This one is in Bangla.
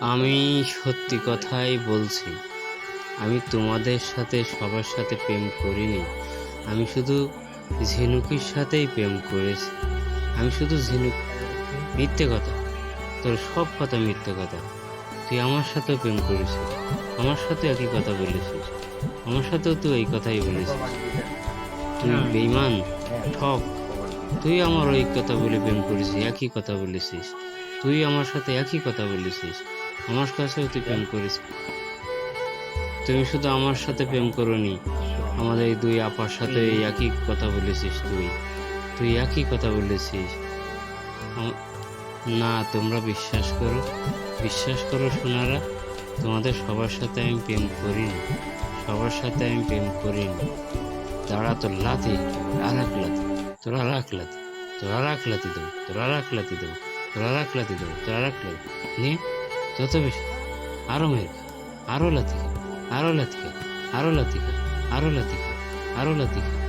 আমি সত্যি কথাই বলছি। আমি তোমাদের সাথে সবার সাথে প্রেম করিনি। আমি শুধু ঝিনুকির সাথেই প্রেম করেছি। আমি শুধু ঝিনুক, মিথ্যে কথা। তোর সব কথা মিথ্যে কথা। তুই আমার সাথেও প্রেম করেছিস। আমার সাথে একই কথা বলেছিস। আমার সাথেও তুই এই কথাই বলেছিস। তুই বেইমান ঠক। তুই আমার ওই কথা বলে প্রেম করেছিস, একই কথা বলেছিস। তুই আমার সাথে একই কথা বলেছিস। আমার কাছেও তুই প্রেম করেছিস তুমি শুধু আমার সাথে প্রেম করনি। আমাদের এই দুই আপার সাথে একই কথা বলেছিস তুই। তুই একই কথা বলেছিস। না, তোমরা বিশ্বাস করো। বিশ্বাস করো, সোনারা। তোমাদের সবার সাথে আমি প্রেম করিনি। সবার সাথে আমি প্রেম করিনি। তারা তোর লাথি। আর এক লাথি। তোরা রাখ লাথি। তোরা রাখ লাথি দেবো। তোরা রাখ লাথি দেবো। তোরা রাখ লাথি দেবো তোরা রাখ নিয়ে যত বেশি। আরও মেরে খা, আরও লাথি খা, আরও লাথিকা খা, আরও লাথি খা, আরও লাথি খা।